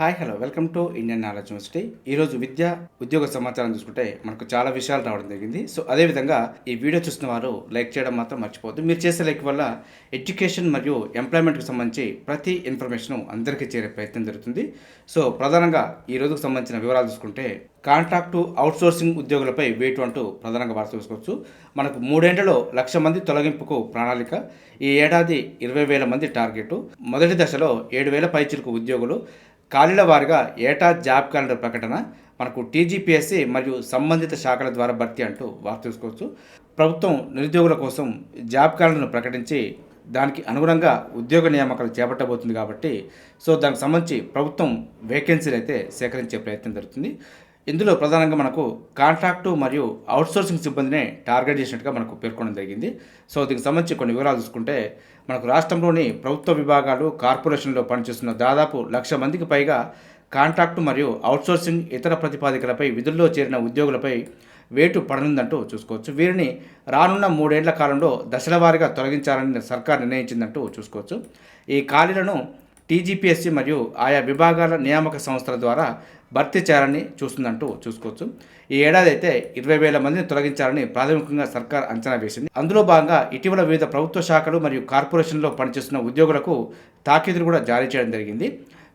Hi hello. Welcome to Indian knowledge university. ఈరోజు విద్య ఉద్యోగ సమాచారం చూసుకుంటే మనకు చాలా విషయాలు రావడం జరిగింది. సో అదేవిధంగా ఈ వీడియో చూసిన వారు లైక్ చేయడం మాత్రం మర్చిపోవద్దు. మీరు చేసే లైక్ వల్ల ఎడ్యుకేషన్ మరియు ఎంప్లాయ్మెంట్కి సంబంధించి ప్రతి ఇన్ఫర్మేషన్ అందరికీ చేరే ప్రయత్నం జరుగుతుంది. సో ప్రధానంగా ఈ రోజుకు సంబంధించిన వివరాలు చూసుకుంటే కాంట్రాక్టు అవుట్సోర్సింగ్ ఉద్యోగులపై వేటు అంటూ ప్రధానంగా వార్త చూసుకోవచ్చు. మనకు మూడేళ్ళలో లక్ష మంది తొలగింపుకు ప్రణాళిక ఈ ఏడాది ఇరవై వేల మంది టార్గెట్ మొదటి దశలో ఏడు వేల పైచిలకు ఉద్యోగులు ఖాళీల వారిగా ఏటా జాబ్ క్యాలెండర్ ప్రకటన మనకు టీజీపీఎస్సీ మరియు సంబంధిత శాఖల ద్వారా భర్తీ అంటూ వార్త చూసుకోవచ్చు ప్రభుత్వం నిరుద్యోగుల కోసం జాబ్ క్యాలెండర్ను ప్రకటించి దానికి అనుగుణంగా ఉద్యోగ నియామకాలు చేపట్టబోతుంది కాబట్టి సో దానికి సంబంధించి ప్రభుత్వం వేకెన్సీలు అయితే సేకరించే ప్రయత్నం జరుగుతుంది. ఇందులో ప్రధానంగా మనకు కాంట్రాక్టు మరియు అవుట్సోర్సింగ్ సిబ్బందినే టార్గెట్ చేసినట్టుగా మనకు పేర్కొనడం జరిగింది. సో దీనికి సంబంధించి కొన్ని వివరాలు చూసుకుంటే మనకు రాష్ట్రంలోని ప్రభుత్వ విభాగాలు కార్పొరేషన్లో పనిచేస్తున్న దాదాపు లక్ష మందికి పైగా కాంట్రాక్టు మరియు అవుట్సోర్సింగ్ ఇతర ప్రతిపాదికలపై విధుల్లో చేరిన ఉద్యోగులపై వేటు పడనుందంటూ చూసుకోవచ్చు. వీరిని రానున్న మూడేళ్ళ కాలంలో దశలవారీగా తొలగించాలని సర్కార్ నిర్ణయించిందంటూ చూసుకోవచ్చు. ఈ ఖాళీలను టీజీపీఎస్సీ మరియు ఆయా విభాగాల నియామక సంస్థల ద్వారా భర్తీ చేయాలని చూస్తుందంటూ చూసుకోవచ్చు. ఈ ఏడాది అయితే ఇరవై వేల మందిని తొలగించాలని ప్రాథమికంగా సర్కార్ అంచనా వేసింది. అందులో భాగంగా ఇటీవల వివిధ ప్రభుత్వ శాఖలు మరియు కార్పొరేషన్లో పనిచేస్తున్న ఉద్యోగులకు తాకీదులు కూడా జారీ చేయడం జరిగింది.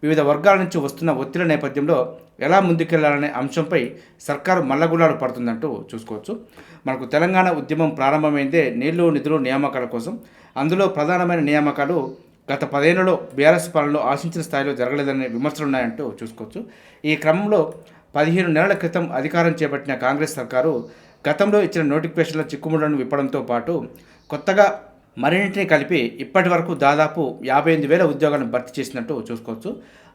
వివిధ వర్గాల నుంచి వస్తున్న ఒత్తిడి నేపథ్యంలో ఎలా ముందుకెళ్ళాలనే అంశంపై సర్కారు మల్లగులాలు పడుతుందంటూ చూసుకోవచ్చు. మనకు తెలంగాణ ఉద్యమం ప్రారంభమైందే నీళ్ళు నిధులు నియామకాల కోసం. అందులో ప్రధానమైన నియామకాలు గత పదేళ్ళలో బీఆర్ఎస్ పాలనలో ఆశించిన స్థాయిలో జరగలేదనే విమర్శలు ఉన్నాయంటూ చూసుకోవచ్చు. ఈ క్రమంలో పదిహేను నెలల క్రితం అధికారం చేపట్టిన కాంగ్రెస్ సర్కారు గతంలో ఇచ్చిన నోటిఫికేషన్ల చిక్కుముళ్ళను విప్పడంతో పాటు కొత్తగా మరిన్నింటిని కలిపి ఇప్పటి వరకు దాదాపు యాభై ఎనిమిది వేల ఉద్యోగాలను భర్తీ చేసినట్టు చూసుకోవచ్చు.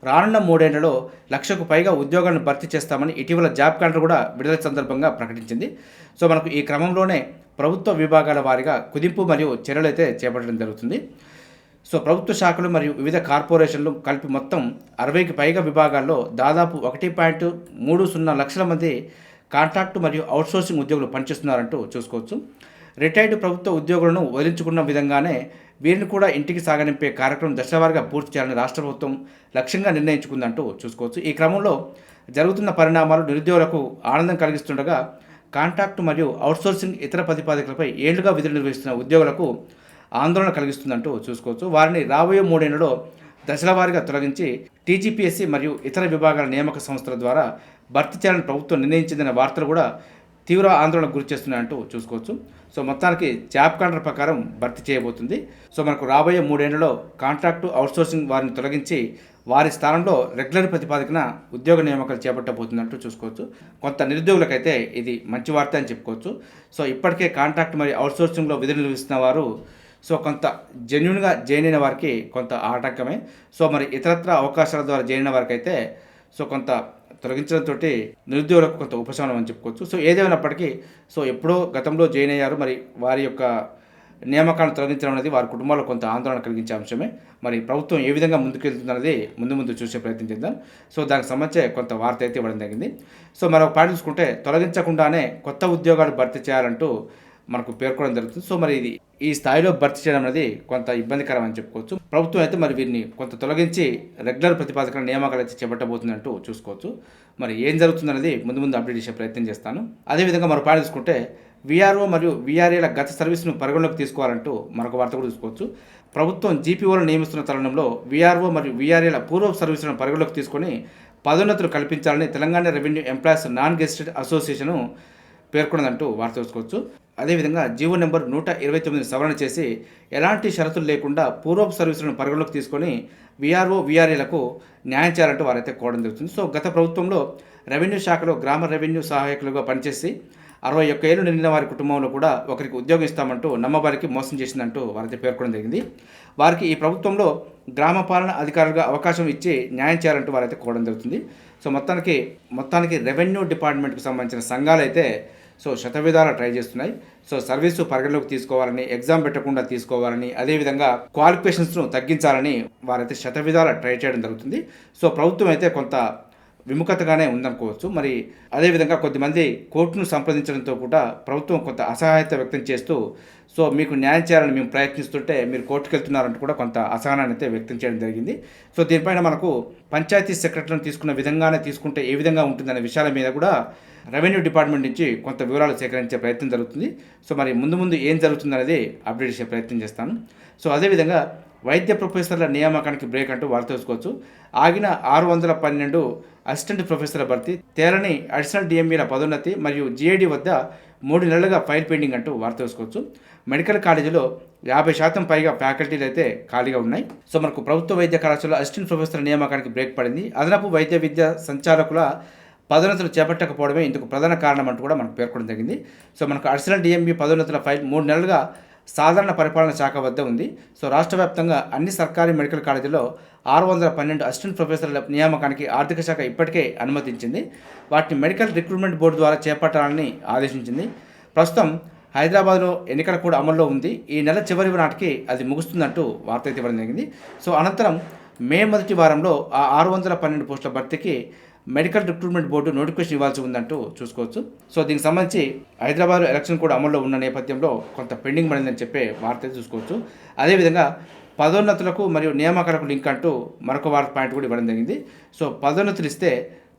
రానున్న మూడేళ్ళలో లక్షకు పైగా ఉద్యోగాలను భర్తీ చేస్తామని ఇటీవల జాబ్ క్యాలెండర్ కూడా విడుదల సందర్భంగా ప్రకటించింది. సో మనకు ఈ క్రమంలోనే ప్రభుత్వ విభాగాల వారీగా కుదింపు మరియు చర్యలు అయితే చేపట్టడం జరుగుతుంది. సో ప్రభుత్వ శాఖలు మరియు వివిధ కార్పొరేషన్లు కలిపి మొత్తం అరవైకి పైగా విభాగాల్లో దాదాపు ఒకటి పాయింట్ మూడు సున్నా లక్షల మంది కాంట్రాక్టు మరియు అవుట్సోర్సింగ్ ఉద్యోగులు పనిచేస్తున్నారంటూ చూసుకోవచ్చు. రిటైర్డ్ ప్రభుత్వ ఉద్యోగులను వదిలించుకున్న విధంగానే వీరిని కూడా ఇంటికి సాగనింపే కార్యక్రమం దశలవారీగా పూర్తి చేయాలని రాష్ట్ర ప్రభుత్వం లక్ష్యంగా నిర్ణయించుకుందంటూ చూసుకోవచ్చు. ఈ క్రమంలో జరుగుతున్న పరిణామాలు నిరుద్యోగులకు ఆనందం కలిగిస్తుండగా కాంట్రాక్టు మరియు అవుట్సోర్సింగ్ ఇతర ప్రతిపాదికలపై ఏళ్ళుగా విధులు నిర్వహిస్తున్న ఉద్యోగులకు ఆందోళన కలిగిస్తుందంటూ చూసుకోవచ్చు. వారిని రాబోయే మూడేళ్ళలో దశల వారీగా తొలగించి టీజీపీఎస్సీ మరియు ఇతర విభాగాల నియామక సంస్థల ద్వారా భర్తీ చేయాలని ప్రభుత్వం నిర్ణయించిందనే వార్తలు కూడా తీవ్ర ఆందోళనకు గురి చేస్తున్నాయంటూ చూసుకోవచ్చు. సో మొత్తానికి జాబ్ కాంట్రాక్ట్ ప్రకారం భర్తీ చేయబోతుంది. సో మనకు రాబోయే మూడేళ్ళలో కాంట్రాక్టు అవుట్సోర్సింగ్ వారిని తొలగించి వారి స్థానంలో రెగ్యులర్ ప్రతిపాదికన ఉద్యోగ నియామకాలు చేపట్టబోతున్నట్టు చూసుకోవచ్చు. కొంత నిరుద్యోగులకైతే ఇది మంచి వార్త అని చెప్పుకోవచ్చు. సో ఇప్పటికే కాంట్రాక్ట్ మరియు అవుట్సోర్సింగ్లో విధులు నిర్వహిస్తున్న వారు సో కొంత జెన్యున్గా జాయిన్ అయిన వారికి కొంత ఆటంకమే. సో మరి ఇతరత్ర అవకాశాల ద్వారా జాయిన్ అయిన వారికి అయితే సో కొంత తొలగించడంతో నిరుద్యోగులకు కొంత ఉపశమనం అని చెప్పుకోవచ్చు. సో ఏదేమైనప్పటికీ సో ఎప్పుడో గతంలో జాయిన్ అయ్యారు మరి వారి యొక్క నియామకాలను తొలగించడం అనేది వారి కుటుంబాల్లో కొంత ఆందోళన కలిగించే అంశమే. మరి ప్రభుత్వం ఏ విధంగా ముందుకెళ్తుందన్నది ముందు ముందు చూసే ప్రయత్నం చేద్దాం. సో దానికి సంబంధించి కొంత వార్త అయితే ఇవ్వడం జరిగింది. సో మరొక పాయింట్ చూసుకుంటే తొలగించకుండానే కొత్త ఉద్యోగాలు భర్తీ చేయాలంటూ మనకు పేర్కొనడం జరుగుతుంది. సో మరి ఇది ఈ స్థాయిలో భర్తీ చేయడం అనేది కొంత ఇబ్బందికరం అని చెప్పుకోవచ్చు. ప్రభుత్వం అయితే మరి వీరిని కొంత తొలగించి రెగ్యులర్ ప్రతిపాదకల నియామకాలు అయితే చేపట్టబోతుందంటూ చూసుకోవచ్చు. మరి ఏం జరుగుతుందనేది ముందు ముందు అప్డేట్ చేసే ప్రయత్నం చేస్తాను. అదేవిధంగా మరో పాట చూసుకుంటే విఆర్ఓ మరియు విఆర్ఏల గత సర్వీసును పరిగణలోకి తీసుకోవాలంటూ మరొక వార్త కూడా చూసుకోవచ్చు. ప్రభుత్వం జీపీఓలను నియమిస్తున్న తరుణంలో విఆర్ఓ మరియు విఆర్ఏల పూర్వ సర్వీసులను పరిగణలోకి తీసుకొని పదోన్నతులు కల్పించాలని Telangana revenue employees non gazetted association పేర్కొన్నదంటూ వార్త చూసుకోవచ్చు అదేవిధంగా జీవో నెంబర్ నూట ఇరవై తొమ్మిది సవరణ చేసి ఎలాంటి షరతులు లేకుండా పూర్వపు సర్వీసులను పరిగణలోకి తీసుకొని విఆర్ఓ విఆర్ఏలకు న్యాయం చేయాలంటూ వారైతే కోవడం జరుగుతుంది. సో గత ప్రభుత్వంలో రెవెన్యూ శాఖలో గ్రామ రెవెన్యూ సహాయకులుగా పనిచేసి అరవై ఒక్క ఏళ్ళు నిండిన వారి కుటుంబంలో కూడా ఒకరికి ఉద్యోగం ఇస్తామంటూ నమ్మవారికి మోసం చేసిందంటూ వారైతే పేర్కొనడం జరిగింది. వారికి ఈ ప్రభుత్వంలో గ్రామ పాలన అధికారులుగా అవకాశం ఇచ్చి న్యాయం చేయాలంటూ వారైతే కోవడం జరుగుతుంది. సో మొత్తానికి మొత్తానికి రెవెన్యూ డిపార్ట్మెంట్కి సంబంధించిన సంఘాలు అయితే సో శతవిధాల ట్రై చేస్తున్నాయి. సో సర్వీసు పరిగణలోకి తీసుకోవాలని ఎగ్జామ్ పెట్టకుండా తీసుకోవాలని అదేవిధంగా క్వాలిఫికేషన్స్ను తగ్గించాలని వారైతే శతవిధాల ట్రై చేయడం జరుగుతుంది. సో ప్రభుత్వం అయితే కొంత విముఖతగానే ఉందనుకోవచ్చు. మరి అదేవిధంగా కొద్దిమంది కోర్టును సంప్రదించడంతో కూడా ప్రభుత్వం కొంత అసహాయత వ్యక్తం చేస్తూ సో మీకు న్యాయం చేయాలని మేము ప్రయత్నిస్తుంటే మీరు కోర్టుకు వెళ్తున్నారంటూ కూడా కొంత అసహనాన్ని అయితే వ్యక్తం చేయడం జరిగింది. సో దీనిపైన మనకు పంచాయతీ సెక్రటరీని తీసుకున్న విధంగానే తీసుకుంటే ఏ విధంగా ఉంటుందనే విషయాల మీద కూడా రెవెన్యూ డిపార్ట్మెంట్ నుంచి కొంత వివరాలు సేకరించే ప్రయత్నం జరుగుతుంది. సో మరి ముందు ముందు ఏం జరుగుతుందనేది అప్డేట్ చేసే ప్రయత్నం చేస్తాను. సో అదేవిధంగా వైద్య ప్రొఫెసర్ల నియామకానికి బ్రేక్ అంటూ వార్త తెలుసుకోవచ్చు ఆగిన ఆరు వందల పన్నెండు అసిస్టెంట్ ప్రొఫెసర్ల భర్తీ తేలని అడిషనల్ డిఎంఈల పదోన్నతి మరియు జిఐడి వద్ద మూడు నెలలుగా ఫైల్ పెండింగ్ అంటూ వార్త తెలుసుకోవచ్చు మెడికల్ కాలేజీలో యాభై శాతం పైగా ఫ్యాకల్టీలు అయితే ఖాళీగా ఉన్నాయి. సో మనకు ప్రభుత్వ వైద్య కళాశాల అసిస్టెంట్ ప్రొఫెసర్ నియామకానికి బ్రేక్ పడింది. అదనపు వైద్య విద్య సంచాలకుల పదోన్నతులు చేపట్టకపోవడమే ఇందుకు ప్రధాన కారణం అంటూ కూడా మనకు పేర్కొనడం జరిగింది. సో మనకు అడిషనల్ డిఎంబీ పదోన్నతుల ఫైల్ మూడు నెలలుగా సాధారణ పరిపాలన శాఖ వద్ద ఉంది. సో రాష్ట్ర వ్యాప్తంగా అన్ని సర్కారీ మెడికల్ కాలేజీల్లో ఆరు వందల పన్నెండు అసిస్టెంట్ ప్రొఫెసర్ల నియామకానికి ఆర్థిక శాఖ ఇప్పటికే అనుమతించింది. వాటిని మెడికల్ రిక్రూట్మెంట్ బోర్డు ద్వారా చేపట్టాలని ఆదేశించింది. ప్రస్తుతం హైదరాబాద్లో ఎన్నికల కూడా అమల్లో ఉంది. ఈ నెల చివరి నాటికి అది ముగుస్తుందంటూ వార్త అయితే ఇవ్వడం జరిగింది. సో అనంతరం మే మొదటి వారంలో ఆ ఆరు వందల పన్నెండు పోస్టుల భర్తీకి మెడికల్ రిక్రూట్మెంట్ బోర్డు నోటిఫికేషన్ ఇవ్వాల్సి ఉందంటూ చూసుకోవచ్చు. సో దీనికి సంబంధించి హైదరాబాద్ ఎలక్షన్ కూడా అమల్లో ఉన్న నేపథ్యంలో కొంత పెండింగ్ పడిందని చెప్పే వార్త చూసుకోవచ్చు. అదేవిధంగా పదోన్నతులకు మరియు నియామకాలకు లింక్ అంటూ మరొక వార్త పాయింట్ కూడా ఇవ్వడం జరిగింది. సో పదోన్నతులు ఇస్తే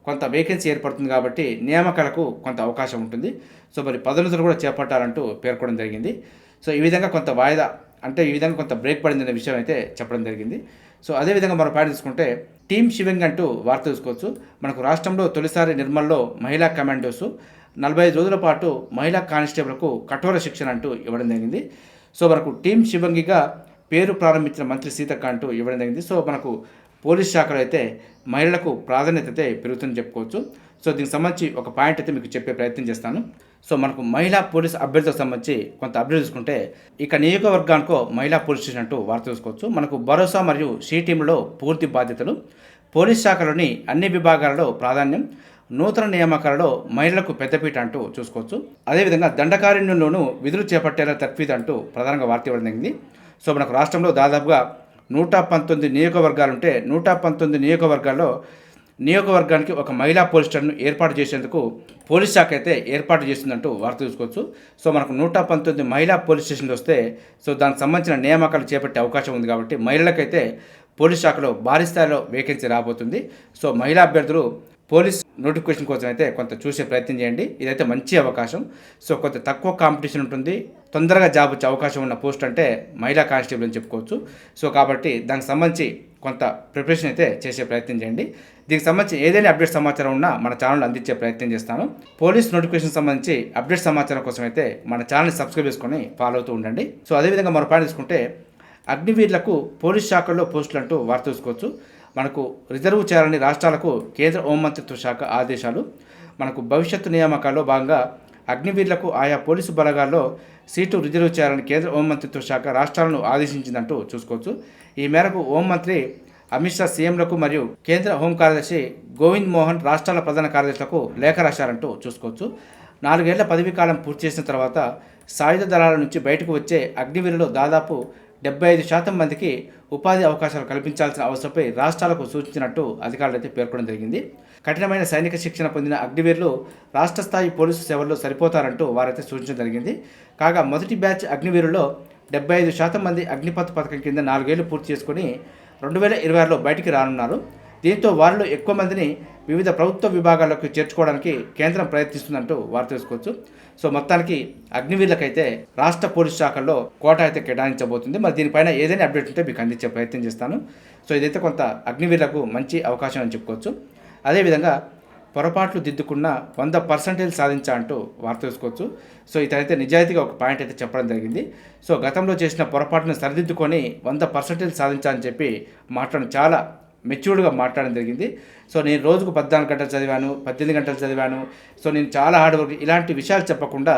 కొంత వేకెన్సీ ఏర్పడుతుంది కాబట్టి నియామకాలకు కొంత అవకాశం ఉంటుంది. సో మరి పదోన్నతులు కూడా చేపట్టాలంటూ పేర్కొనడం జరిగింది. సో ఈ విధంగా కొంత వాయిదా అంటే ఈ విధంగా కొంత బ్రేక్ పడిందనే విషయం అయితే చెప్పడం జరిగింది. సో అదేవిధంగా మరో పాట తీసుకుంటే టీమ్ షివింగ్ అంటూ వార్త చూసుకోవచ్చు. మనకు రాష్ట్రంలో తొలిసారి నిర్మల్లో మహిళా కమాండోస్ నలభై ఐదు రోజుల పాటు మహిళా కానిస్టేబుల్కు కఠోర శిక్షణ అంటూ ఇవ్వడం జరిగింది. సో మనకు టీమ్ శివంగిగా పేరు ప్రారంభించిన మంత్రి సీతక్క అంటూ ఇవ్వడం జరిగింది. సో మనకు పోలీస్ శాఖలో అయితే మహిళలకు ప్రాధాన్యత అయితే పెరుగుతుందని చెప్పుకోవచ్చు. సో దీనికి సంబంధించి ఒక పాయింట్ అయితే మీకు చెప్పే ప్రయత్నం చేస్తాను. సో మనకు మహిళా పోలీస్ అభ్యర్థులకు సంబంధించి కొంత అప్డేట్ చూసుకుంటే ఇక నియోజకవర్గానికో మహిళా పోలీస్ స్టేషన్ అంటూ వార్త చూసుకోవచ్చు. మనకు భరోసా మరియు సి టీంలో పూర్తి బాధ్యతలు. పోలీస్ శాఖలోని అన్ని విభాగాలలో ప్రాధాన్యం. నూతన నియామకాలలో మహిళలకు పెద్దపీట అంటూ చూసుకోవచ్చు. అదేవిధంగా దండకారణ్యంలోనూ విధులు చేపట్టేలా తర్ఫీదు అంటూ ప్రధానంగా వార్త ఇవ్వడం జరిగింది. సో మనకు రాష్ట్రంలో దాదాపుగా నూట పంతొమ్మిది నియోజకవర్గాలు ఉంటే నూట పంతొమ్మిది నియోజకవర్గాల్లో నియోజకవర్గానికి ఒక మహిళా పోలీస్ స్టేషన్ను ఏర్పాటు చేసేందుకు పోలీస్ శాఖ అయితే ఏర్పాటు చేసిందంటూ వార్త చూసుకోవచ్చు. సో మనకు నూట పంతొమ్మిది మహిళా పోలీస్ స్టేషన్లు వస్తే సో దానికి సంబంధించిన నియామకాలు చేపట్టే అవకాశం ఉంది కాబట్టి మహిళలకైతే పోలీస్ శాఖలో భారీ స్థాయిలో వేకెన్సీ రాబోతుంది. సో మహిళా అభ్యర్థులు పోలీస్ నోటిఫికేషన్ కోసం అయితే కొంత చూసే ప్రయత్నం చేయండి. ఇదైతే మంచి అవకాశం. సో కొంత తక్కువ కాంపిటీషన్ ఉంటుంది. తొందరగా జాబ్ వచ్చే అవకాశం ఉన్న పోస్ట్ అంటే మహిళా కానిస్టేబుల్ అని చెప్పుకోవచ్చు. సో కాబట్టి దానికి సంబంధించి కొంత ప్రిపరేషన్ అయితే చేసే ప్రయత్నం చేయండి. దీనికి సంబంధించి ఏదైనా అప్డేట్ సమాచారం ఉన్నా మన ఛానల్ అందించే ప్రయత్నం చేస్తాను. పోలీస్ నోటిఫికేషన్ సంబంధించి అప్డేట్ సమాచారం కోసం అయితే మన ఛానల్ని సబ్స్క్రైబ్ చేసుకొని ఫాలో అవుతూ ఉండండి. సో అదేవిధంగా మరో పాయింట్ తీసుకుంటే అగ్నివీర్లకు పోలీస్ శాఖల్లో పోస్టులు అంటూ వార్త చూసుకోవచ్చు. మనకు రిజర్వ్ చేయాలని రాష్ట్రాలకు కేంద్ర హోంమంత్రిత్వ శాఖ ఆదేశాలు. మనకు భవిష్యత్తు నియామకాల్లో భాగంగా అగ్నివీర్లకు ఆయా పోలీసు బలగాల్లో సీటు రిజర్వ్ చేయాలని కేంద్ర హోంమంత్రిత్వ శాఖ రాష్ట్రాలను ఆదేశించిందంటూ చూసుకోవచ్చు. ఈ మేరకు హోంమంత్రి అమిత్ షా సీఎంలకు మరియు కేంద్ర హోం కార్యదర్శి గోవింద్ మోహన్ రాష్ట్రాల ప్రధాన కార్యదర్శులకు లేఖ రాశారంటూ చూసుకోవచ్చు. నాలుగేళ్ళ పదవీ కాలం పూర్తి చేసిన తర్వాత సాయుధ దళాల నుంచి బయటకు వచ్చే అగ్నివీరులు దాదాపు డెబ్బై ఐదు శాతం మందికి ఉపాధి అవకాశాలు కల్పించాల్సిన అవసరంపై రాష్ట్రాలకు సూచించినట్టు అధికారులు అయితే పేర్కొనడం జరిగింది. కఠినమైన సైనిక శిక్షణ పొందిన అగ్నివీరులు రాష్ట్ర స్థాయి పోలీసు సేవల్లో సరిపోతారంటూ వారైతే సూచించడం జరిగింది. కాగా మొదటి బ్యాచ్ అగ్నివీరుల్లో డెబ్బై ఐదు శాతం మంది అగ్నిపథ్ పథకం కింద నాలుగేళ్ళు పూర్తి చేసుకుని రెండు వేల ఇరవై ఆరులో బయటికి రానున్నారు. దీంతో వారిలో ఎక్కువ మందిని వివిధ ప్రభుత్వ విభాగాలకు చేర్చుకోవడానికి కేంద్రం ప్రయత్నిస్తుందంటూ వారు తెలుసుకోవచ్చు. సో మొత్తానికి అగ్నివీర్లకైతే రాష్ట్ర పోలీస్ శాఖల్లో కోట అయితే కేటాయించబోతుంది. మరి దీనిపైన ఏదైనా అప్డేట్ ఉంటే మీకు అందించే ప్రయత్నం చేస్తాను. సో ఇదైతే కొంత అగ్నివీర్లకు మంచి అవకాశం అని చెప్పుకోవచ్చు. అదేవిధంగా పొరపాట్లు దిద్దుకున్న వంద పర్సెంటేజ్ సాధించా అంటూ వార్త తెలుసుకోవచ్చు. సో ఇతనైతే నిజాయితీగా ఒక పాయింట్ అయితే చెప్పడం జరిగింది. సో గతంలో చేసిన పొరపాటును సరిదిద్దుకొని వంద పర్సెంటేజ్ సాధించా అని చెప్పి మాట్లాడడం చాలా మెచ్యూర్డ్గా మాట్లాడడం జరిగింది. సో నేను రోజుకు పద్నాలుగు గంటలు చదివాను పద్దెనిమిది గంటలు చదివాను. సో నేను చాలా హార్డ్ వర్క్ ఇలాంటి విషయాలు చెప్పకుండా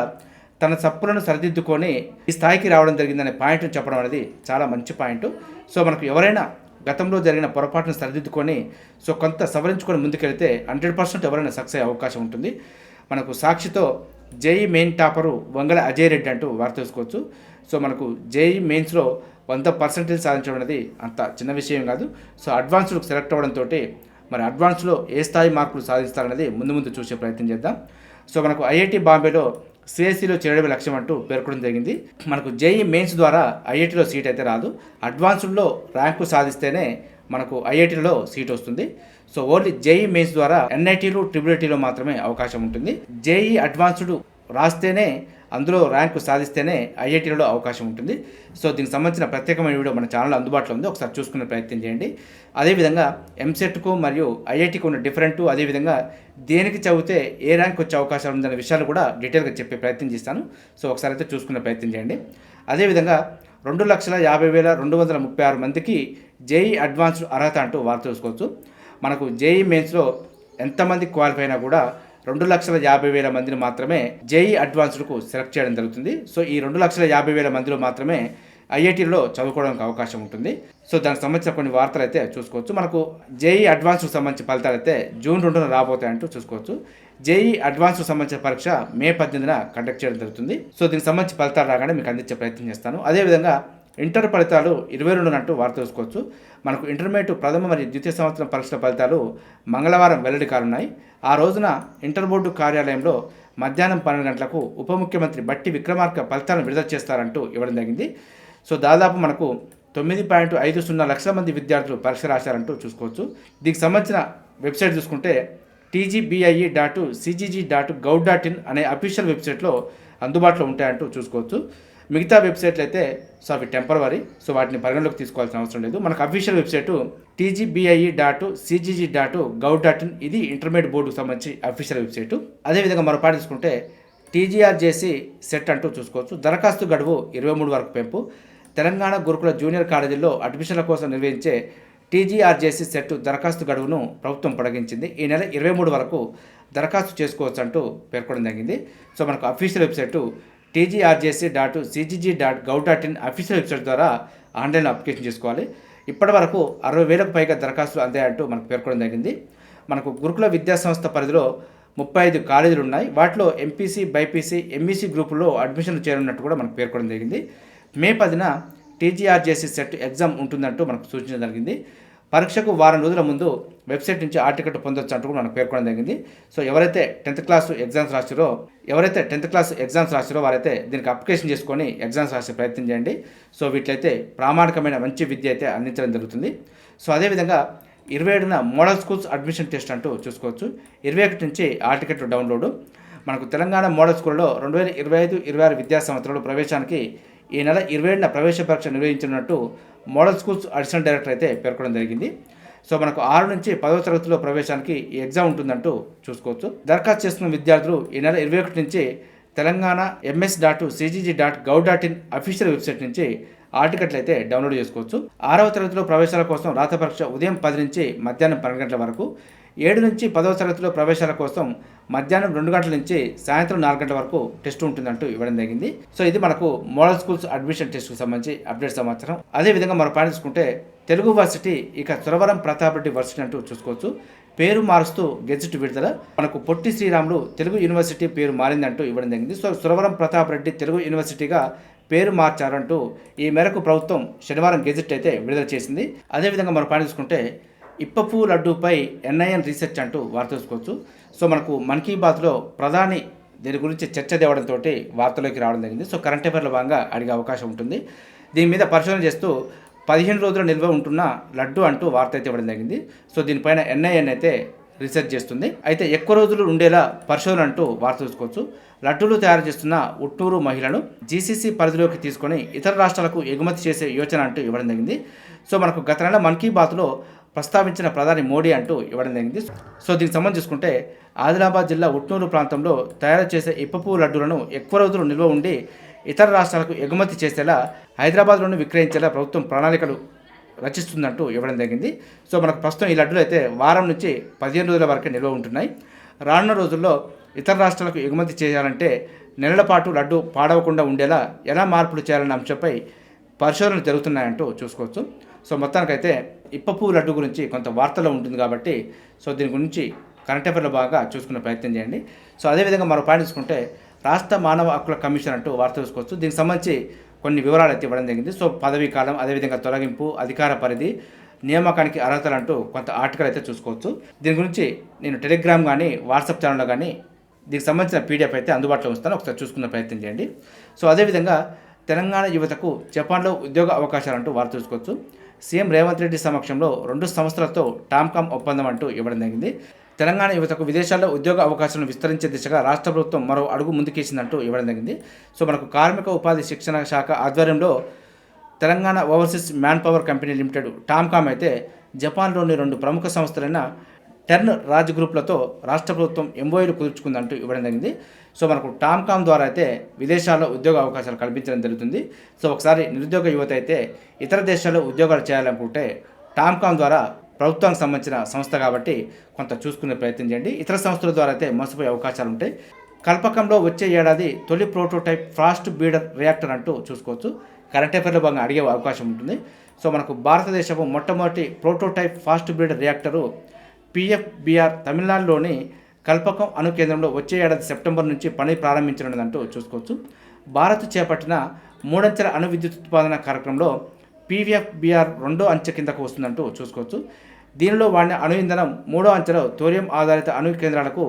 తన తప్పులను సరిదిద్దుకొని ఈ స్థాయికి రావడం జరిగిందనే పాయింట్ని చెప్పడం అనేది చాలా మంచి పాయింట్. సో మనకు ఎవరైనా గతంలో జరిగిన పొరపాటును సరిదిద్దుకొని సో కొంత సవరించుకొని ముందుకెళ్తే హండ్రెడ్ పర్సెంట్ ఎవరైనా సక్సెస్ అయ్యే అవకాశం ఉంటుంది. మనకు సాక్షితో JE main topper Vangala Ajay Reddy అంటూ వార్త తెలుసుకోవచ్చు. సో మనకు జేఈ మెయిన్స్లో వంద పర్సెంటేజ్ సాధించడం అనేది అంత చిన్న విషయం కాదు. సో అడ్వాన్స్డ్ సెలెక్ట్ అవ్వడంతో మరి అడ్వాన్స్లో ఏ స్థాయి మార్కులు సాధిస్తారనేది ముందు ముందు చూసే ప్రయత్నం చేద్దాం. సో మనకు ఐఐటి బాంబేలో సిఎస్సిలో చేరడమే లక్ష్యం అంటూ పేర్కొనడం జరిగింది. మనకు జేఈ మెయిన్స్ ద్వారా ఐఐటిలో సీట్ అయితే రాదు. అడ్వాన్స్డ్లో ర్యాంకు సాధిస్తేనే మనకు ఐఐటీలో సీట్ వస్తుంది. సో ఓన్లీ జేఈ మెయిన్స్ ద్వారా ఎన్ఐటీలు ట్రిపుల్ ఐటీలో మాత్రమే అవకాశం ఉంటుంది. జేఈ అడ్వాన్స్డ్ రాస్తేనే అందులో ర్యాంకు సాధిస్తేనే ఐఐటీలలో అవకాశం ఉంటుంది. సో దీనికి సంబంధించిన ప్రత్యేకమైన వీడియో మన ఛానల్ అందుబాటులో ఉంది. ఒకసారి చూసుకునే ప్రయత్నం చేయండి. అదేవిధంగా ఎంసెట్కు మరియు ఐఐటికి ఉన్న డిఫరెంట్ అదేవిధంగా దేనికి చదివితే ఏ ర్యాంక్ వచ్చే అవకాశం ఉందనే విషయాలు కూడా డీటెయిల్గా చెప్పే ప్రయత్నం చేస్తాను. సో ఒకసారి అయితే చూసుకునే ప్రయత్నం చేయండి. అదేవిధంగా రెండు లక్షల యాభై వేల రెండు వందల ముప్పై ఆరు మందికి జేఈ అడ్వాన్స్డ్ అర్హత అంటూ వార్త చూసుకోవచ్చు మనకు జేఈ మెయిన్స్లో ఎంతమంది క్వాలిఫై అయినా కూడా రెండు లక్షల యాభై వేల మందిని మాత్రమే జేఈ అడ్వాన్స్డ్కు సెలెక్ట్ చేయడం జరుగుతుంది. సో ఈ రెండు లక్షల యాభై వేల మందిలో మాత్రమే ఐఐటీలో చదువుకోవడానికి అవకాశం ఉంటుంది. సో దానికి సంబంధించిన కొన్ని వార్తలు అయితే చూసుకోవచ్చు. మనకు జేఈ అడ్వాన్స్కు సంబంధించిన ఫలితాలు అయితే జూన్ రెండున రాబోతాయంటూ చూసుకోవచ్చు. జేఈ అడ్వాన్స్కు సంబంధించిన పరీక్ష మే పద్దెనిమిదిన కండక్ట్ చేయడం జరుగుతుంది. సో దీనికి సంబంధించి ఫలితాలు రాగానే మీకు అందించే ప్రయత్నం చేస్తాను. అదేవిధంగా ఇంటర్ ఫలితాలు ఇరవై రెండునంటూ వార్త తెలుసుకోవచ్చు. మనకు ఇంటర్మీడియట్ ప్రథమ మరియు ద్వితీయ సంవత్సరం పరీక్షల ఫలితాలు మంగళవారం వెల్లడి కానున్నాయి. ఆ రోజున ఇంటర్ బోర్డు కార్యాలయంలో మధ్యాహ్నం పన్నెండు గంటలకు ఉప ముఖ్యమంత్రి బట్టి విక్రమార్క ఫలితాలను విడుదల చేస్తారంటూ ఇవ్వడం జరిగింది. సో దాదాపు మనకు తొమ్మిది పాయింట్ ఐదు సున్నా లక్షల మంది విద్యార్థులు పరీక్ష రాశారంటూ చూసుకోవచ్చు. దీనికి సంబంధించిన వెబ్సైట్ చూసుకుంటే TGBIE dot CGG dot gov dot in అనే అఫీషియల్ వెబ్సైట్లో అందుబాటులో ఉంటాయంటూ చూసుకోవచ్చు. మిగతా వెబ్సైట్లు అయితే సో అవి టెంపరవరీ సో వాటిని పరిగణలోకి తీసుకోవాల్సిన అవసరం లేదు. మనకు official website TGBIE dot CGG dot gov dot in ఇది ఇంటర్మీడియట్ బోర్డుకు సంబంధించి అఫీషియల్ వెబ్సైటు. అదేవిధంగా మరో పాటు తీసుకుంటే టీజీఆర్జేసీ సెట్ అంటూ చూసుకోవచ్చు. దరఖాస్తు గడువు ఇరవై మూడు వరకు పెంపు. తెలంగాణ గురుకుల జూనియర్ కాలేజీల్లో అడ్మిషన్ల కోసం నిర్వహించే టీజీఆర్జేసీ సెట్ దరఖాస్తు గడువును ప్రభుత్వం పొడిగించింది. ఈ నెల ఇరవై మూడు వరకు దరఖాస్తు చేసుకోవచ్చు అంటూ పేర్కొనడం జరిగింది. సో మనకు official website TGRJC dot CGG dot gov dot in official website ద్వారా ఆన్లైన్లో అప్లికేషన్ చేసుకోవాలి. ఇప్పటి వరకు అరవై వేలకు పైగా దరఖాస్తులు అందాయంటూ మనకు పేర్కొనడం జరిగింది. మనకు గురుకుల విద్యా సంస్థ పరిధిలో ముప్పై ఐదు కాలేజీలు ఉన్నాయి. వాటిలో ఎంపీసీ బైపీసీ ఎంఈసీ గ్రూపులో అడ్మిషన్లు చేరున్నట్టు కూడా మనకు పేర్కొనడం జరిగింది. మే పదిన టీజీఆర్జేసీ సెట్ ఎగ్జామ్ ఉంటుందంటూ మనకు సూచించడం జరిగింది. పరీక్షకు వారం రోజుల ముందు వెబ్సైట్ నుంచి ఆ పొందొచ్చు అంటూ కూడా మనకు పేర్కొనడం జరిగింది. సో ఎవరైతే టెన్త్ క్లాస్ ఎగ్జామ్స్ రాసిరో ఎవరైతే టెన్త్ క్లాస్ ఎగ్జామ్స్ రాసిరో వారైతే దీనికి అప్లికేషన్ చేసుకొని ఎగ్జామ్స్ రాసే ప్రయత్నం చేయండి. సో వీటిలైతే ప్రామాణికమైన మంచి విద్య అయితే అందించడం జరుగుతుంది. సో అదేవిధంగా ఇరవై ఏడున మోడల్ స్కూల్స్ అడ్మిషన్ టెస్ట్ అంటూ చూసుకోవచ్చు. ఇరవై ఒకటి నుంచి ఆ టికెట్ డౌన్లోడ్. మనకు తెలంగాణ మోడల్ స్కూల్లో రెండు వేల ఇరవై ఐదు ఇరవై ఆరు విద్యా సంవత్సరంలో ప్రవేశానికి ఈ నెల ఇరవై ఏడున ప్రవేశ పరీక్ష నిర్వహించినట్టు మోడల్ స్కూల్స్ అడిషనల్ డైరెక్టర్ అయితే పేర్కొనడం జరిగింది. సో మనకు ఆరు నుంచి పదవ తరగతిలో ప్రవేశానికి ఈ ఎగ్జామ్ ఉంటుందంటూ చూసుకోవచ్చు. దరఖాస్తు చేస్తున్న విద్యార్థులు ఈ నెల ఇరవై ఒకటి నుంచి Telangana MS dot CGG dot gov dot in official website నుంచి ఆ టికెట్లు అయితే డౌన్లోడ్ చేసుకోవచ్చు. ఆరవ తరగతిలో ప్రవేశాల కోసం రాత పరీక్ష ఉదయం పది నుంచి మధ్యాహ్నం పన్నెండు గంటల వరకు ఏడు నుంచి పదవ తరగతిలో ప్రవేశాల కోసం మధ్యాహ్నం రెండు గంటల నుంచి సాయంత్రం నాలుగు గంటల వరకు టెస్ట్ ఉంటుందంటూ ఇవ్వడం జరిగింది. సో ఇది మనకు మోడల్ స్కూల్స్ అడ్మిషన్ టెస్ట్కు సంబంధించి అప్డేట్ సమాచారం. అదేవిధంగా మనం పాటించుకుంటే తెలుగు వర్సిటీ ఇక సురవరం ప్రతాప్ రెడ్డి వర్సిటీ అంటూ చూసుకోవచ్చు. పేరు మారుస్తూ గెజిట్ విడుదల. మనకు పొట్టి శ్రీరాములు తెలుగు యూనివర్సిటీ పేరు మారిందంటూ ఇవ్వడం జరిగింది. సో సురవరం ప్రతాప్ రెడ్డి తెలుగు యూనివర్సిటీగా పేరు మార్చారంటూ ఈ మేరకు ప్రభుత్వం శనివారం గెజిట్ అయితే విడుదల చేసింది. అదేవిధంగా మనం పాయింట్ చూసుకుంటే ఇప్పపు లడ్డూపై ఎన్ఐఎన్ రీసెర్చ్ అంటూ వార్త చూసుకోవచ్చు సో మనకు మన్ కీ బాత్లో ప్రధాని దీని గురించి చర్చ తేవడంతో వార్తలోకి రావడం జరిగింది. సో కరెంట్ అఫైర్లో భాగంగా అడిగే అవకాశం ఉంటుంది. దీని మీద పరిశోధన చేస్తూ పదిహేను రోజుల నిల్వ ఉంటున్న లడ్డు అంటూ వార్త అయితే ఇవ్వడం జరిగింది. సో దీనిపైన ఎన్ఐఎన్ అయితే రీసెర్చ్ చేస్తుంది. అయితే ఎక్కువ రోజులు ఉండేలా పరిశోధన అంటూ వార్త చూసుకోవచ్చు లడ్డూలు తయారు చేస్తున్న ఉట్టూరు మహిళను జీసీసీ పరిధిలోకి తీసుకొని ఇతర రాష్ట్రాలకు ఎగుమతి చేసే యోచన అంటూ ఇవ్వడం జరిగింది. సో మనకు గత నెల మన్ కీ బాత్లో ప్రస్తావించిన ప్రధాని మోడీ అంటూ ఇవ్వడం జరిగింది. సో దీనికి సంబంధించి చూసుకుంటే ఆదిలాబాద్ జిల్లా ఉట్నూరు ప్రాంతంలో తయారు చేసే ఇప్పపు లడ్డూలను ఎక్కువ రోజులు నిల్వ ఉండి ఇతర రాష్ట్రాలకు ఎగుమతి చేసేలా హైదరాబాద్లోనూ విక్రయించేలా ప్రభుత్వం ప్రణాళికలు రచిస్తుందంటూ ఇవ్వడం జరిగింది. సో మనకు ప్రస్తుతం ఈ లడ్డూలు అయితే వారం నుంచి పదిహేను రోజుల వరకు నిల్వ ఉంటున్నాయి. రానున్న రోజుల్లో ఇతర రాష్ట్రాలకు ఎగుమతి చేయాలంటే నెలల పాటు లడ్డు పాడవకుండా ఉండేలా ఎలా మార్పులు చేయాలన్న అంశంపై పరిశోధనలు జరుగుతున్నాయంటూ చూసుకోవచ్చు. సో మొత్తానికైతే ఇప్పపు లడ్డు గురించి కొంత వార్తలో ఉంటుంది కాబట్టి సో దీని గురించి కరెంట్ అఫేర్లో బాగా చూసుకునే ప్రయత్నం చేయండి. సో అదేవిధంగా మరో పాయింట్ చూసుకుంటే రాష్ట్ర మానవ హక్కుల కమిషన్ అంటూ వార్త చూసుకోవచ్చు దీనికి సంబంధించి కొన్ని వివరాలు అయితే ఇవ్వడం జరిగింది. సో పదవీ కాలం అదేవిధంగా తొలగింపు అధికార పరిధి నియామకానికి అర్హతలు అంటూ కొంత ఆర్టికల్ అయితే చూసుకోవచ్చు. దీని గురించి నేను టెలిగ్రామ్ కానీ వాట్సాప్ ఛానల్లో కానీ దీనికి సంబంధించిన పీడిఎఫ్ అయితే అందుబాటులో ఉంచుతాను. ఒకసారి చూసుకునే ప్రయత్నం చేయండి. సో అదేవిధంగా తెలంగాణ యువతకు జపాన్లో ఉద్యోగ అవకాశాలు అంటూ వారు చూసుకోవచ్చు సీఎం రేవంత్ రెడ్డి సమక్షంలో రెండు సంస్థలతో టామ్కామ్ ఒప్పందం అంటూ ఇవ్వడం జరిగింది. తెలంగాణ యువతకు విదేశాల్లో ఉద్యోగ అవకాశాలను విస్తరించే దిశగా రాష్ట్ర ప్రభుత్వం మరో అడుగు ముందుకేసిందంటూ ఇవ్వడం జరిగింది. సో మనకు కార్మిక ఉపాధి శిక్షణ శాఖ ఆధ్వర్యంలో Telangana overseas man power company limited TOMCOM అయితే జపాన్లోని రెండు ప్రముఖ సంస్థలైన టెర్న్ రాజ్ గ్రూప్లతో రాష్ట్ర ప్రభుత్వం ఎంఓయూలు కుదుర్చుకుందంటూ ఇవ్వడం జరిగింది. సో మనకు టామ్కామ్ ద్వారా అయితే విదేశాల్లో ఉద్యోగ అవకాశాలు కల్పించడం జరుగుతుంది. సో ఒకసారి నిరుద్యోగ యువత అయితే ఇతర దేశాల్లో ఉద్యోగాలు చేయాలనుకుంటే టామ్కామ్ ద్వారా ప్రభుత్వానికి సంబంధించిన సంస్థ కాబట్టి కొంత చూసుకునే ప్రయత్నం చేయండి. ఇతర సంస్థల ద్వారా అయితే మోసపోయే అవకాశాలు ఉంటాయి. కల్పకంలో వచ్చే ఏడాది తొలి ప్రోటోటైప్ ఫాస్ట్ బీడర్ రియాక్టర్ అంటూ చూసుకోవచ్చు. కరెంట్ అఫేర్లో భాగంగా అడిగే అవకాశం ఉంటుంది. సో మనకు భారతదేశపు మొట్టమొదటి prototype fast breeder reactor PFBR తమిళనాడులోని కల్పకం అణు కేంద్రంలో వచ్చే ఏడాది సెప్టెంబర్ నుంచి పని ప్రారంభించనున్నదంటూ చూసుకోవచ్చు. భారత్ చేపట్టిన మూడంచెల అణు విద్యుత్ ఉత్పాదన కార్యక్రమంలో పీవీఎఫ్బిఆర్ రెండో అంచె కిందకు వస్తుందంటూ చూసుకోవచ్చు. దీనిలో వాడిన అణు ఇంధనం మూడో అంచెలో తోరియం ఆధారిత అణు కేంద్రాలకు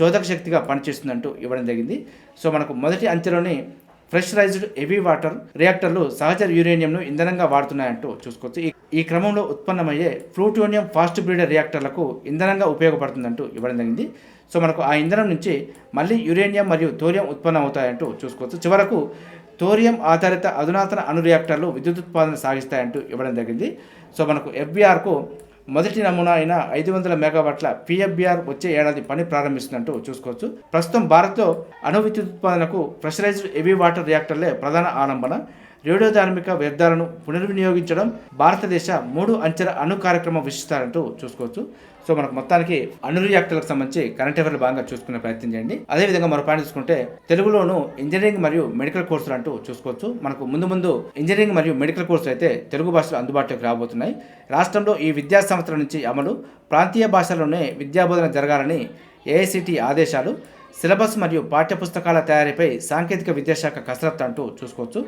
చోదక శక్తిగా పనిచేస్తుందంటూ ఇవ్వడం జరిగింది. సో మనకు మొదటి అంచెలోని ప్రెషరైజ్డ్ హెవీ వాటర్ రియాక్టర్లు సహజ యురేనియంను ఇంధనంగా వాడుతున్నాయంటూ చూసుకోవచ్చు. ఈ క్రమంలో ఉత్పన్నమయ్యే ప్లూటోనియం ఫాస్ట్ బ్రీడర్ రియాక్టర్లకు ఇంధనంగా ఉపయోగపడుతుందంటూ ఇవ్వడం జరిగింది. సో మనకు ఆ ఇంధనం నుంచి మళ్ళీ యురేనియం మరియు థోరియం ఉత్పన్నం అవుతాయంటూ చూసుకోవచ్చు. చివరకు థోరియం ఆధారిత అధునాతన అణు రియాక్టర్లు విద్యుత్ ఉత్పాదన సాగిస్తాయంటూ ఇవ్వడం జరిగింది. సో మనకు ఎఫ్బీఆర్కు మొదటి నమూనా అయిన ఐదు వందల మెగావాట్ల పిఎఫ్బిఆర్ వచ్చే ఏడాది పని ప్రారంభిస్తున్నట్టు చూసుకోవచ్చు. ప్రస్తుతం భారత్లో అణు విద్యుత్ ఉత్పాదనకు ప్రెషరైజ్డ్ హెవీ వాటర్ రియాక్టర్లే ప్రధాన ఆలంబన. రేడియో ధార్మిక వ్యర్థాలను పునర్వినియోగించడం భారతదేశ మూడు అంచెల అణు కార్యక్రమం విశిస్తారంటూ చూసుకోవచ్చు. సో మనకు మొత్తానికి అణు రియాక్టర్లకు సంబంధించి కరెంట్ అఫేర్లు బాగా చూసుకునే ప్రయత్నం చేయండి. అదేవిధంగా మరో పాయింట్ చూసుకుంటే తెలుగులోను ఇంజనీరింగ్ మరియు మెడికల్ కోర్సులు అంటూ చూసుకోవచ్చు. మనకు ముందు ముందు ఇంజనీరింగ్ మరియు మెడికల్ కోర్సులు అయితే తెలుగు భాషలో అందుబాటులోకి రాబోతున్నాయి. రాష్ట్రంలో ఈ విద్యా సంవత్సరం నుంచి అమలు ప్రాంతీయ భాషల్లోనే విద్యాబోధన జరగాలని ఏఐసిటి ఆదేశాలు. సిలబస్ మరియు పాఠ్యపుస్తకాల తయారీపై సాంకేతిక విద్యాశాఖ కసరత్తు అంటూ చూసుకోవచ్చు.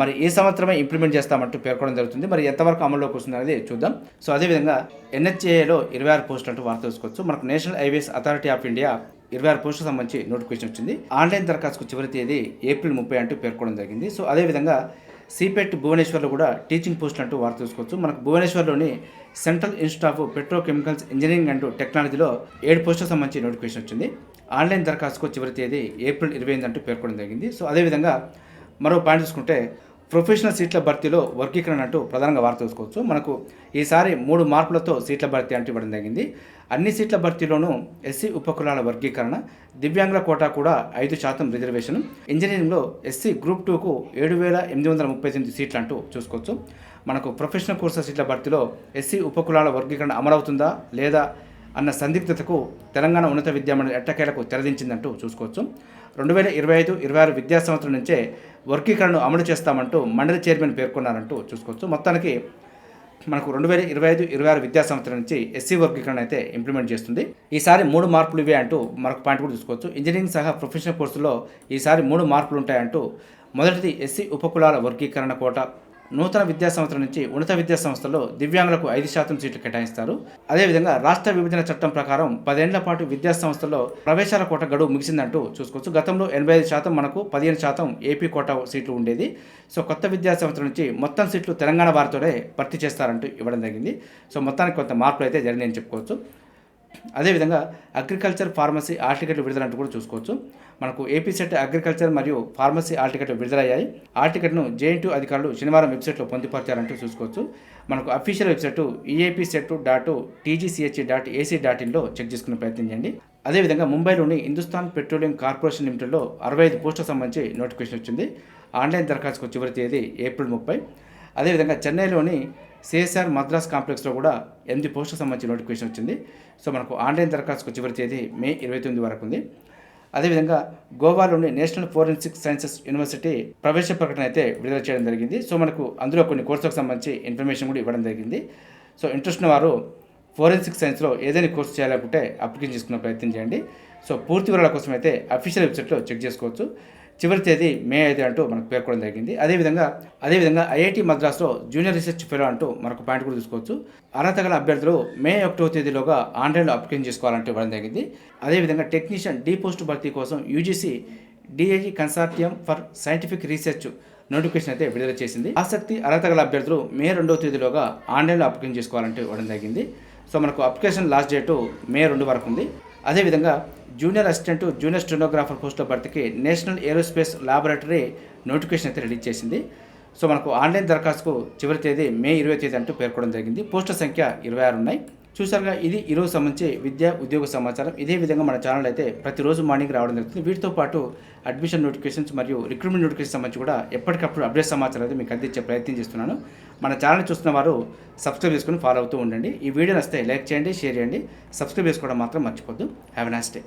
మరి ఈ సంవత్సరమే ఇంప్లిమెంట్ చేస్తామంటూ పేర్కొనడం జరుగుతుంది. మరి ఎంతవరకు అమల్లోకి వస్తుంది అనేది చూద్దాం. సో అదేవిధంగా ఎన్హెచ్ఏలో ఇరవై ఆరు పోస్టులు అంటూ వార్త చూసుకోవచ్చు మనకు national highways authority of India ఇరవై ఆరు పోస్టులకు సంబంధించి నోటిఫికేషన్ వచ్చింది. ఆన్లైన్ దరఖాస్తుకు చివరి తేదీ ఏప్రిల్ ముప్పై అంటూ పేర్కొనడం జరిగింది. సో అదేవిధంగా సిపెట్ భువనేశ్వర్లో కూడా టీచింగ్ పోస్టులు అంటూ వార్త చూసుకోవచ్చు మనకు భువనేశ్వర్లోని central institute of petrochemicals engineering and టెక్నాలజీలో ఏడు పోస్టులకు సంబంధించి నోటిఫికేషన్ వచ్చింది. ఆన్లైన్ దరఖాస్తుకు చివరి తేదీ ఏప్రిల్ ఇరవై ఎనిమిది అంటూ పేర్కొనడం జరిగింది. సో అదేవిధంగా మరో పాయింట్ చూసుకుంటే ప్రొఫెషనల్ సీట్ల భర్తీలో వర్గీకరణ అంటూ ప్రధానంగా వార్త చూసుకోవచ్చు. మనకు ఈసారి మూడు మార్పులతో సీట్ల భర్తీ అంటూ ఇవ్వడం జరిగింది. అన్ని సీట్ల భర్తీలోనూ ఎస్సీ ఉపకులాల వర్గీకరణ దివ్యాంగుల కోటా కూడా ఐదు శాతం రిజర్వేషన్. ఇంజనీరింగ్లో ఎస్సీ గ్రూప్ టూకు ఏడు వేల ఎనిమిది వందల ముప్పై తొమ్మిది సీట్లు అంటూ చూసుకోవచ్చు. మనకు ప్రొఫెషనల్ కోర్సుల సీట్ల భర్తీలో ఎస్సీ ఉపకులాల వర్గీకరణ అమలవుతుందా లేదా అన్న సందిగ్ధతకు తెలంగాణ ఉన్నత విద్యామండలి ఎట్టకేలకు తెరదించిందంటూ చూసుకోవచ్చు. రెండు వేల ఇరవై ఐదు ఇరవై ఆరు విద్యా సంవత్సరం నుంచే వర్గీకరణను అమలు చేస్తామంటూ మండలి చైర్మన్ పేర్కొన్నారంటూ చూసుకోవచ్చు. మొత్తానికి మనకు రెండు వేల ఇరవై ఐదు ఇరవై ఆరు విద్యా సంవత్సరం నుంచి ఎస్సీ వర్గీకరణ అయితే ఇంప్లిమెంట్ చేస్తుంది. ఈసారి మూడు మార్పులు ఇవే అంటూ మరొక పాయింట్ కూడా చూసుకోవచ్చు. ఇంజనీరింగ్ సహా ప్రొఫెషనల్ కోర్సులో ఈసారి మూడు మార్పులు ఉంటాయంటూ మొదటిది ఎస్సీ ఉపకులాల వర్గీకరణ కోట నూతన విద్యా సంవత్సరం నుంచి ఉన్నత విద్యా సంస్థల్లో దివ్యాంగులకు ఐదు శాతం సీట్లు కేటాయిస్తారు. అదేవిధంగా రాష్ట్ర విభజన చట్టం ప్రకారం పదేళ్ళ పాటు విద్యా సంస్థల్లో ప్రవేశాల కోట గడువు ముగిసిందంటూ చూసుకోవచ్చు గతంలో ఎనభై ఐదు శాతం మనకు పదిహేను శాతం ఏపీ కోట సీట్లు ఉండేది. సో కొత్త విద్యా సంవత్సరం నుంచి మొత్తం సీట్లు తెలంగాణ వారితోనే భర్తీ చేస్తారంటూ ఇవ్వడం జరిగింది. సో మొత్తానికి కొంత మార్పులు అయితే జరిగిందని చెప్పుకోవచ్చు. అదేవిధంగా అగ్రికల్చర్ ఫార్మసీ ఆల్ టికెట్లు విడుదలంటూ కూడా చూసుకోవచ్చు. మనకు ఏపీ సెట్ అగ్రికల్చర్ మరియు ఫార్మసీ ఆల్ టికెట్లు విడుదలయ్యాయి. ఆల్ టికెట్ను జేఎన్టీ అధికారులు శనివారం వెబ్సైట్లో పొందుపరిచారంటూ చూసుకోవచ్చు. మనకు official website EAP CET dot TGCHE dot AC dot ఇన్లో check చేసుకునే ప్రయత్నం చేయండి. అదేవిధంగా ముంబైలోని హిందుస్థాన్ పెట్రోలియం కార్పొరేషన్ లిమిటెడ్లో అరవై ఐదు పోస్టులకు సంబంధించి నోటిఫికేషన్ వచ్చింది. ఆన్లైన్ దరఖాస్తుకు చివరి తేదీ ఏప్రిల్ ముప్పై. అదేవిధంగా చెన్నైలోని సిఎస్ఆర్ మద్రాస్ కాంప్లెక్స్లో కూడా ఎనిమిది పోస్టులకు సంబంధించిన నోటిఫికేషన్ వచ్చింది. సో మనకు ఆన్లైన్ దరఖాస్తుకు చివరి తేదీ మే ఇరవై తొమ్మిది వరకు ఉంది. అదేవిధంగా గోవాలోని నేషనల్ ఫోరెన్సిక్ సైన్సెస్ యూనివర్సిటీ ప్రవేశ ప్రకటన అయితే విడుదల చేయడం జరిగింది. సో మనకు అందులో కొన్ని కోర్సులకు సంబంధించి ఇన్ఫర్మేషన్ కూడా ఇవ్వడం జరిగింది. సో ఇంట్రెస్ట్ ఉన్న వారు ఫోరెన్సిక్ సైన్స్లో ఏదైనా కోర్సు చేయాలనుకుంటే అప్లికేషన్ చేసుకునే ప్రయత్నం చేయండి. సో పూర్తి వివరాల కోసం అయితే అఫీషియల్ వెబ్సైట్లో చెక్ చేసుకోవచ్చు. చివరి తేదీ మే ఐదు అంటూ మనకు పేర్కొనడం జరిగింది. అదేవిధంగా అదేవిధంగా ఐఐటి మద్రాసులో జూనియర్ రీసెర్చ్ ఫెలో అంటూ మరొక పాయింట్ కూడా తీసుకోవచ్చు. అర్హత గల అభ్యర్థులు మే ఒకటో తేదీలోగా ఆన్లైన్లో అప్లికేషన్ చేసుకోవాలంటూ ఇవ్వడం జరిగింది. అదేవిధంగా టెక్నీషియన్ డీ పోస్ట్ భర్తీ కోసం UGC DIG consortium for scientific research notification అయితే విడుదల చేసింది. ఆసక్తి అర్హత గల అభ్యర్థులు మే రెండవ తేదీలోగా ఆన్లైన్లో అప్లికేషన్ చేసుకోవాలంటూ ఇవ్వడం జరిగింది. సో మనకు అప్లికేషన్ లాస్ట్ డేటు మే రెండు వరకు ఉంది. అదేవిధంగా జూనియర్ అసిస్టెంట్ జూనియర్ స్టెనోగ్రాఫర్ పోస్టుల భర్తీకి నేషనల్ ఏరోస్పేస్ లాబొరేటరీ నోటిఫికేషన్ అయితే రిలీజ్ చేసింది. సో మనకు ఆన్లైన్ దరఖాస్తుకు చివరి తేదీ మే ఇరవై తేదీ అంటూ పేర్కొనడం జరిగింది. పోస్టుల సంఖ్య ఇరవై ఆరు ఉన్నాయి. చూసారుగా ఇది ఈరోజు సంబంధించి విద్యా ఉద్యోగ సమాచారం. ఇదే విధంగా మన ఛానల్ అయితే ప్రతిరోజు మార్నింగ్ రావడం జరుగుతుంది. వీటితో పాటు అడ్మిషన్ నోటిఫికేషన్స్ మరియు రిక్రూట్మెంట్ నోటిఫికేషన్ సంబంధించి కూడా ఎప్పటికప్పుడు అప్డేట్ సమాచారం అయితే మీకు అందించే ప్రయత్నం చేస్తున్నాను. మన ఛానల్ చూస్తున్న వారు సబ్స్క్రైబ్ చేసుకుని ఫాలో అవుతూ ఉండండి. ఈ వీడియో నస్తే లైక్ చేయండి షేర్ చేయండి. సబ్స్క్రైబ్ చేసుకోవడం మాత్రం మర్చిపోద్దు. Have a nice day